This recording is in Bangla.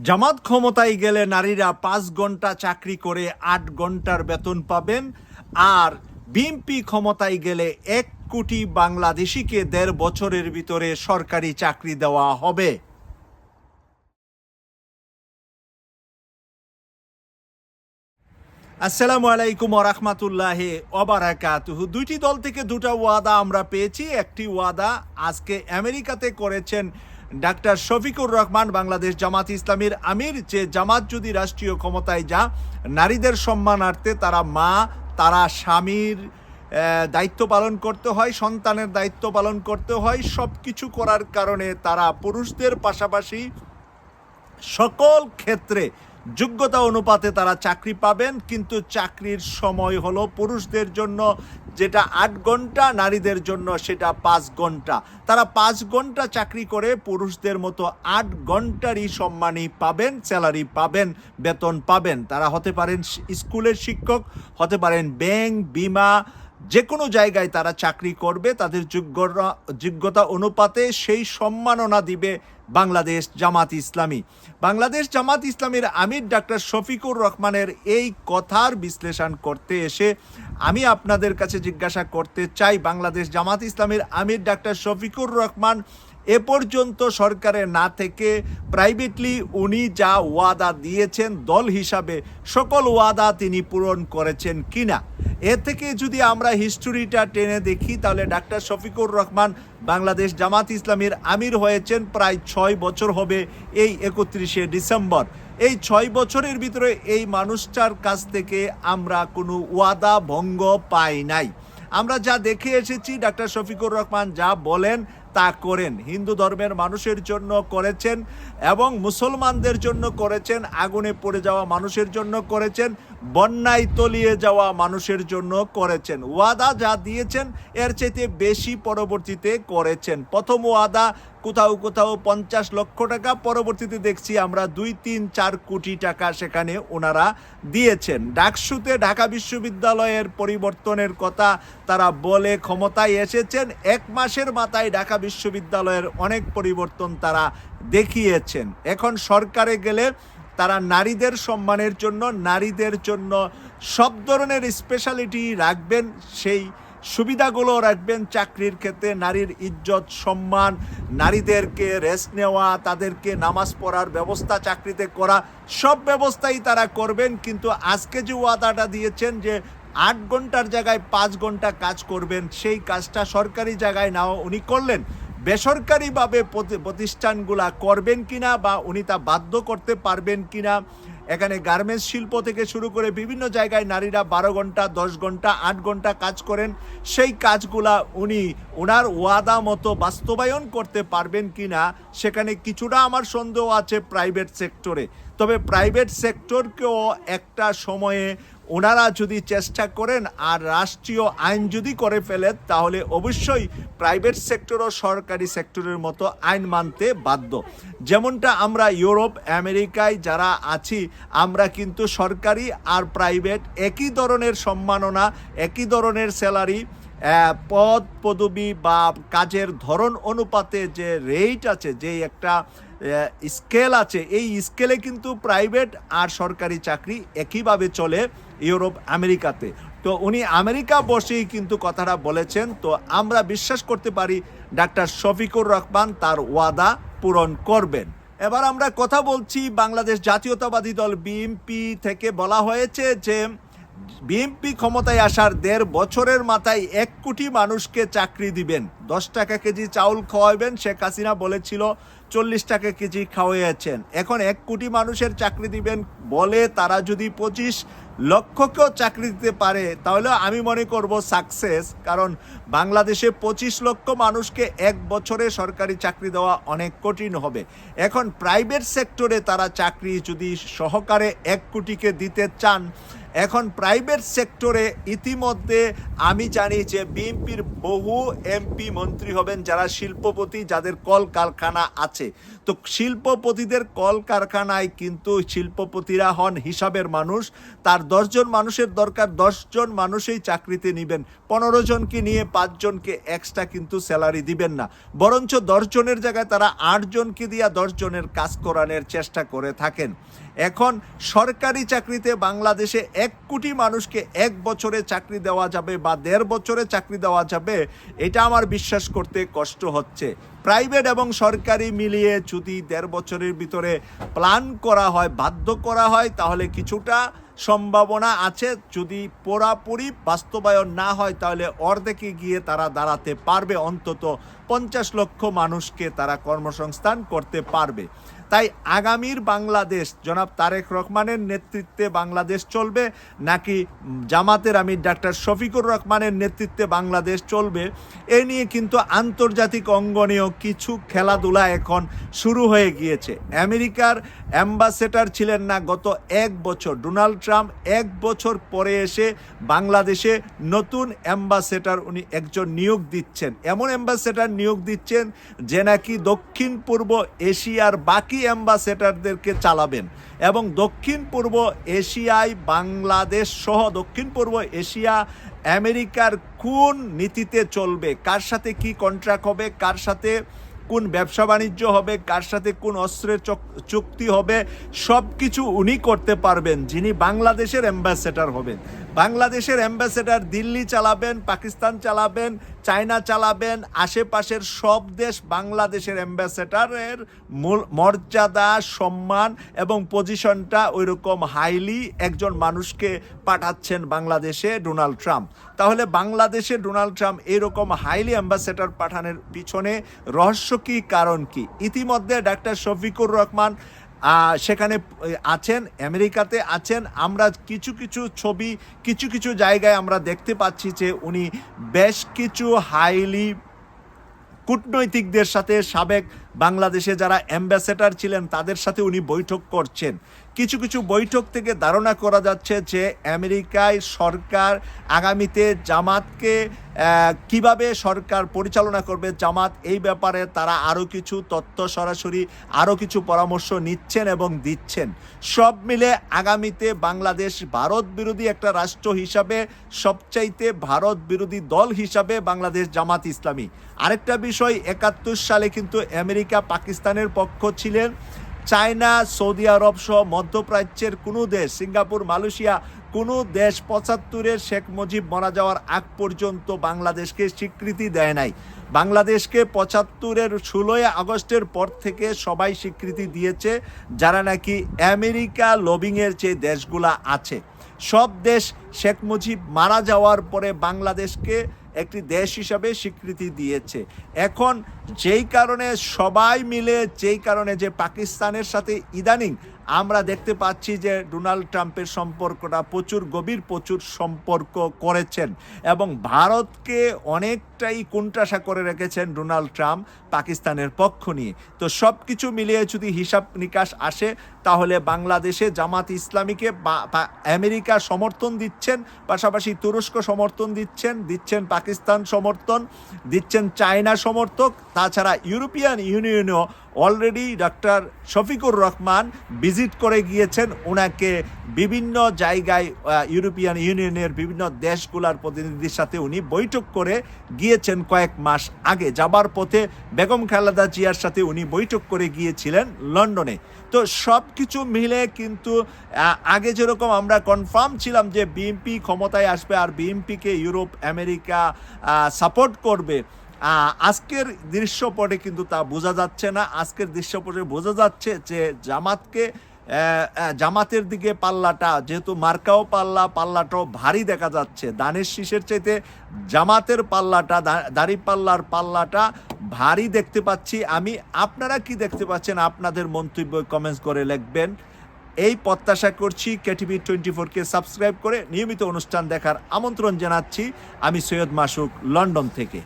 জামাত ক্ষমতায় গেলে নারীরা পাঁচ ঘণ্টা চাকরি করে আট ঘণ্টার বেতন পাবেন, আর বিএনপি ক্ষমতায় গেলে এক কোটি বাংলাদেশিকে দেড় বছরের ভিতরে সরকারি চাকরি দেওয়া হবে। আসসালামু আলাইকুম ওরহমাতুল্লাহ ওবারাকাতুহু দুইটি দল থেকে দুটা ওয়াদা আমরা পেয়েছি। একটি ওয়াদা আজকে আমেরিকাতে করেছেন ডাক্তার শফিকুর রহমান, বাংলাদেশ জামাত ইসলামীর আমির, যে জামাত যদি রাষ্ট্রীয় ক্ষমতায় যা নারীদের সম্মানার্থে তারা মা, তারা স্বামীর দায়িত্ব পালন করতে হয়, সন্তানের দায়িত্ব পালন করতে হয় সব কিছু করার কারণে তারা পুরুষদের পাশাপাশি সকল ক্ষেত্রে যোগ্যতা অনুপাতে তারা চাকরি পাবেন, কিন্তু চাকরির সময় হলো পুরুষদের জন্য যেটা আট ঘণ্টা নারীদের জন্য, সেটা পাঁচ ঘণ্টা। তারা পাঁচ ঘণ্টা চাকরি করে, পুরুষদের মতো আট ঘন্টারই সম্মানই পাবেন, স্যালারি পাবেন, বেতন পাবেন। তারা হতে পারেন স্কুলের শিক্ষক, হতে পারেন ব্যাংক, বিমা যে কোনো জায়গায় তারা চাকরি করবে, তাদের যোগ্যরা, যোগ্যতা অনুপাতে সেই সম্মাননা দিবে বাংলাদেশ জামাত ইসলামী। বাংলাদেশ জামাত ইসলামীর আমির ডাক্তার শফিকুর রহমানের এই কথার বিশ্লেষণ করতে এসে আমি আপনাদের কাছে জিজ্ঞাসা করতে চাই, বাংলাদেশ জামাত ইসলামীর আমির ডাক্তার শফিকুর রহমান এ পর্যন্ত সরকারে না থেকে প্রাইভেটলি উনি যা ওয়াদা দিয়েছেন দল হিসাবে সকল ওয়াদা তিনি পূরণ করেছেন কিনা। এ থেকে যদি আমরা হিস্টোরিটা টেনে দেখি, তাহলে ডাক্তার শফিকুর রহমান বাংলাদেশ জামাত ইসলামীর আমির হয়েছেন, প্রায় ছয় বছর হবে এই একত্রিশে ডিসেম্বর। এই ছয় বছরের ভিতরে এই মানুষটার কাছ থেকে আমরা কোনো ওয়াদা ভঙ্গ পাই নাই। আমরা যা দেখে এসেছি, ডাক্তার শফিকুর রহমান যা বলেন তা করেন। হিন্দু ধর্মের মানুষের জন্য করেছেন এবং মুসলমানদের জন্য করেছেন, আগুনে পড়ে যাওয়া মানুষের জন্য করেছেন। বন্যায় তলিয়ে যাওয়া মানুষের জন্য করেছেন। ওয়াদা যা দিয়েছেন, এর চাইতে বেশি পরবর্তীতে করেছেন। প্রথম ওয়াদা, কোথাও কোথাও পঞ্চাশ লক্ষ টাকা, পরবর্তীতে দেখছি আমরা দুই, তিন, চার কোটি টাকা সেখানে ওনারা দিয়েছেন। ডাকসুতে ঢাকা বিশ্ববিদ্যালয়ের পরিবর্তনের কথা তারা বলে ক্ষমতায় এসেছেন। এক মাসের মাথায় ঢাকা বিশ্ববিদ্যালয়ের অনেক পরিবর্তন তারা দেখিয়েছেন। এখন সরকারে গেলে তারা নারীদের সম্মানের জন্য, নারীদের জন্য সব ধরনের স্পেশালিটি রাখবেন, সেই সুবিধাগুলো রাখবেন চাকরির ক্ষেত্রে, নারীর ইজ্জত, সম্মান, নারীদেরকে রেস্ট নেওয়া, তাদেরকে নামাজ পড়ার ব্যবস্থা, চাকরিতে করা, সব ব্যবস্থাই তারা করবেন। কিন্তু আজকে যে ওয়াদাটা দিয়েছেন যে আট ঘণ্টার জায়গায় পাঁচ ঘণ্টা কাজ করবেন, সেই কাজটা সরকারি জায়গায় নাও, উনি করলেন। বেসরকারিভাবে প্রতি- প্রতিষ্ঠানগুলা করবেন কিনা বা উনি তা বাধ্য করতে পারবেন কিনা, এখানে গার্মেন্টস শিল্প থেকে শুরু করে বিভিন্ন জায়গায় নারীরা বারো ঘণ্টা, দশ ঘণ্টা, আট ঘণ্টা কাজ করেন, সেই কাজগুলা উনি ওনার ওয়াদা মতো বাস্তবায়ন করতে পারবেন কি না সেখানে কিছুটা আমার সন্দেহ আছে প্রাইভেট সেক্টরে তবে প্রাইভেট সেক্টরকেও একটা সময়ে ওনারা যদি চেষ্টা করেন আর রাষ্ট্রীয় আইন যদি করে ফেলেন, তাহলে অবশ্যই প্রাইভেট সেক্টর ও সরকারি সেক্টরের মতো আইন মানতে বাধ্য। যেমনটা আমরা ইউরোপ, আমেরিকায় যারা আছি, আমরা কিন্তু সরকারি আর প্রাইভেট একই ধরনের সম্মাননা, একই ধরনের স্যালারি পদ, পদবি বা কাজের ধরন অনুপাতে যে রেট আছে, যে একটা স্কেল আছে, এই স্কেলে কিন্তু প্রাইভেট আর সরকারি চাকরি একইভাবে চলে। ইউরোপ, আমেরিকাতে। তো উনি আমেরিকা বসেই কিন্তু কথাটা বলেছেন। তো আমরা বিশ্বাস করতে পারি ডাক্তার শফিকুর রহমান তার ওয়াদা পূরণ করবেন। এবার আমরা কথা বলছি বাংলাদেশ জাতীয়তাবাদী দল বিএনপি থেকে। বলা হয়েছে যে বিএনপি ক্ষমতায় আসার দেড় বছরের মাথায় এক কোটি মানুষকে চাকরি দিবেন। দশ টাকা কেজি চাউল খাওয়াবেন, শেখ হাসিনা বলেছিল। চল্লিশ টাকা কেজি খাওয়াইয়াছেন এখন এক কোটি মানুষের চাকরি দিবেন বলে তারা যদি পঁচিশ লক্ষকেও চাকরি দিতে পারে, তাহলে আমি মনে করব সাকসেস কারণ বাংলাদেশে পঁচিশ লক্ষ মানুষকে এক বছরে সরকারি চাকরি দেওয়া অনেক কঠিন হবে। এখন প্রাইভেট সেক্টরে তারা চাকরি যদি সহকারে এক কোটিকে দিতে চান এখন প্রাইভেট সেক্টরে ইতিমধ্যে আমি জানি যে বিএনপির বহু এমপি মন্ত্রী হবেন যারা শিল্পপতি যাদের কল কারখানা আছে। তো শিল্পপতিদের কল কারখানায় কিন্তু শিল্পপতিরা হন হিসাবের মানুষ। তার দশজন মানুষের দরকার দশজন মানুষই চাকরিতে নেবেন। পনেরো জনকে নিয়ে পাঁচজনকে এক্সট্রা কিন্তু স্যালারি দিবেন না। বরঞ্চ দশজনের জায়গায় তারা আটজনকে দিয়া দশজনের কাজ করানোর চেষ্টা করে থাকেন। এখন সরকারি চাকরিতে বাংলাদেশে এক কোটি মানুষকে এক বছরে চাকরি দেওয়া যাবে বা দেড় বছরে চাকরি দেওয়া যাবে, এটা আমার বিশ্বাস করতে কষ্ট হচ্ছে। প্রাইভেট এবং সরকারি মিলিয়ে যদি দেড় বছরের ভিতরে প্ল্যান করা হয়, বাধ্য করা হয়, তাহলে কিছুটা সম্ভাবনা আছে। যদি পুরাপুরি বাস্তবায়ন না হয়, তাহলে অর্ধেকে গিয়ে তারা দাঁড়াতে পারবে। অন্তত পঞ্চাশ লক্ষ মানুষকে তারা কর্মসংস্থান করতে পারবে। তাই আগামীর বাংলাদেশ, জনাব তারেক রহমানের নেতৃত্বে বাংলাদেশ চলবে, নাকি জামাতের আমির ডাক্তার শফিকুর রহমানের নেতৃত্বে বাংলাদেশ চলবে, এ নিয়ে কিন্তু আন্তর্জাতিক অঙ্গনেও কিছু খেলাধুলা এখন শুরু হয়ে গিয়েছে। আমেরিকার অ্যাম্বাসেডার ছিলেন না গত এক বছর। ডোনাল্ড ট্রাম্প এক বছর পরে এসে বাংলাদেশে নতুন অ্যাম্বাসেডার উনি একজন নিয়োগ দিচ্ছেন। এমন অ্যাম্বাসেডার নিয়োগ দিচ্ছেন যে নাকি দক্ষিণ পূর্ব এশিয়ার বাকি অ্যাম্বাসেডারদেরকে চালাবেন এবং দক্ষিণ পূর্ব এশিয়ায় বাংলাদেশ সহ দক্ষিণ পূর্ব এশিয়া আমেরিকার কোন নীতিতে চলবে? কার সাথে কি কন্ট্রাক্ট হবে? কার সাথে কোন ব্যবসা বাণিজ্য হবে? কার সাথে কোন অস্ত্রের চক- চুক্তি হবে? সব কিছু উনি করতে পারবেন, যিনি বাংলাদেশের অ্যাম্বাসেডার হবেন। বাংলাদেশের অ্যাম্বাসেডার দিল্লি চালাবেন, পাকিস্তান চালাবেন চায়না চালাবেন আশেপাশের সব দেশ বাংলাদেশের অ্যাম্বাসেডারের মর্যাদা, সম্মান এবং পজিশনটা ওই রকম হাইলি একজন মানুষকে পাঠাচ্ছেন বাংলাদেশে ডোনাল্ড ট্রাম্প। তাহলে বাংলাদেশে ডোনাল্ড ট্রাম্প এরকম হাইলি অ্যাম্বাসেডার পাঠানোর পিছনে রহস্য কী, কারণ কি? ইতিমধ্যে ডাক্তার শফিকুর রহমান সেখানে আছেন, আমেরিকাতে আছেন। আমরা কিছু কিছু ছবি, কিছু কিছু জায়গায় আমরা দেখতে পাচ্ছি যে উনি বেশ কিছু হাইলি কূটনৈতিকদের সাথে সাবেক বাংলাদেশে যারা অ্যাম্বাসেডার ছিলেন, তাদের সাথে উনি বৈঠক করছেন। কিছু কিছু বৈঠক থেকে ধারণা করা যাচ্ছে যে আমেরিকায় সরকার আগামীতে জামাতকে কীভাবে সরকার পরিচালনা করবে, জামাত এই ব্যাপারে তারা আরও কিছু তথ্য সরাসরি আরও কিছু পরামর্শ নিচ্ছেন এবং দিচ্ছেন। সব মিলে আগামীতে বাংলাদেশ ভারত বিরোধী একটা রাষ্ট্র হিসাবে, সবচাইতে ভারত বিরোধী দল হিসাবে বাংলাদেশ জামাত ইসলামী। আরেকটা বিষয়, একাত্তর সালে কিন্তু আমেরিকা পাকিস্তানের পক্ষ ছিলেন। চায়না, সৌদি আরব সহ মধ্যপ্রাচ্যের কোনো দেশ, সিঙ্গাপুর, মালয়েশিয়া, কোনো দেশ পঁচাত্তরের শেখ মুজিব মারা যাওয়ার আগ পর্যন্ত বাংলাদেশকে স্বীকৃতি দেয় নাই। বাংলাদেশকে পঁচাত্তরের ষোলোই আগস্টের পর থেকে সবাই স্বীকৃতি দিয়েছে, যারা নাকি আমেরিকা লবিংয়ের যে দেশগুলা আছে। সব দেশ শেখ মুজিব মারা যাওয়ার পরে বাংলাদেশকে একটি দেশ হিসাবে স্বীকৃতি দিয়েছে। এখন যেই কারণে সবাই মিলে, যেই কারণে যে পাকিস্তানের সাথে ইদানিং আমরা দেখতে পাচ্ছি যে ডোনাল্ড ট্রাম্পের সম্পর্কটা প্রচুর গভীর, প্রচুর সম্পর্ক করেছেন। এবং ভারতকে অনেকটাই কোণঠাসা করে রেখেছেন ডোনাল্ড ট্রাম্প পাকিস্তানের পক্ষ নিয়ে। তো সব কিছু মিলিয়ে যদি হিসাব নিকাশ আসে, তাহলে বাংলাদেশে জামাত ইসলামীকে আমেরিকা সমর্থন দিচ্ছেন, পাশাপাশি তুরস্ক সমর্থন দিচ্ছেন দিচ্ছেন পাকিস্তান সমর্থন, দিচ্ছেন চায়না সমর্থক, তাছাড়া European ইউনিয়নও already doctor Shafiqur Rahman visit করে গিয়েছেন। ওনাকে বিভিন্ন জায়গায় ইউরোপিয়ান ইউনিয়নের বিভিন্ন দেশগুলার প্রতিনিধির সাথে উনি বৈঠক করে গিয়েছেন কয়েক মাস আগে যাবার পথে বেগম খালেদা জিয়ার সাথে উনি বৈঠক করে গিয়েছিলেন লন্ডনে। তো সব কিছু মিলে কিন্তু আগে যেরকম আমরা কনফার্ম ছিলাম যে বিএনপি ক্ষমতায় আসবে আর বিএনপিকে ইউরোপ, আমেরিকা সাপোর্ট করবে আজকের দৃশ্যপটে কিন্তু তা বোঝা যাচ্ছে না। আজকের দৃশ্যপটে বোঝা যাচ্ছে যে জামাতকে জামাতের দিকে পাল্লাটা, যেহেতু মার্কাও পাল্লা, পাল্লাটাও ভারী দেখা যাচ্ছে। দানের শীষের চাইতে জামাতের পাল্লাটা দাড়ি পাল্লার পাল্লাটা ভারী দেখতে পাচ্ছি। আমি, আপনারা কি দেখতে পাচ্ছেন? আপনাদের মন্তব্য কমেন্টস করে লিখবেন। এই প্রত্যাশা করছি কেটিভি টোয়েন্টি ফোরকে সাবস্ক্রাইব করে নিয়মিত অনুষ্ঠান দেখার আমন্ত্রণ জানাচ্ছি। আমি সৈয়দ মাসুক, লন্ডন থেকে।